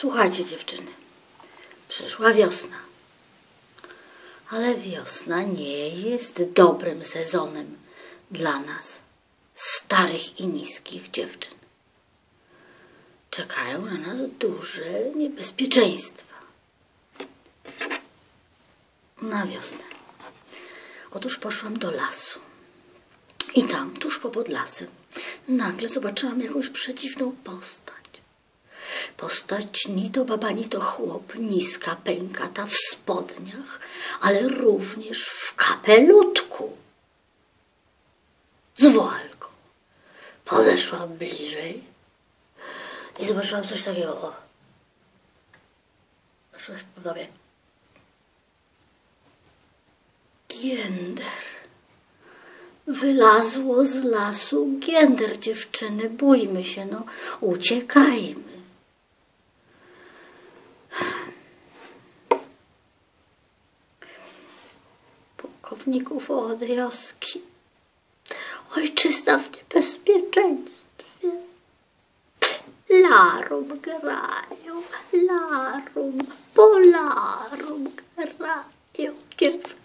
Słuchajcie, dziewczyny. Przyszła wiosna. Ale wiosna nie jest dobrym sezonem dla nas, starych i niskich dziewczyn. Czekają na nas duże niebezpieczeństwa. Na wiosnę. Otóż poszłam do lasu. I tam, tuż po lasem, nagle zobaczyłam jakąś przedziwną postać. Postać ni to baba, ni to chłop, niska, pękata, w spodniach, ale również w kapelutku. Z woalką. Podeszłam bliżej i zobaczyłam coś takiego. O. Coś. Giender. Wylazło z lasu giender, dziewczyny. Bójmy się, no. Uciekajmy. pułkowników Oodejowski. Ojczyzna w niebezpieczeństwie. Larum grają, larum, polarum grają dziewczyny.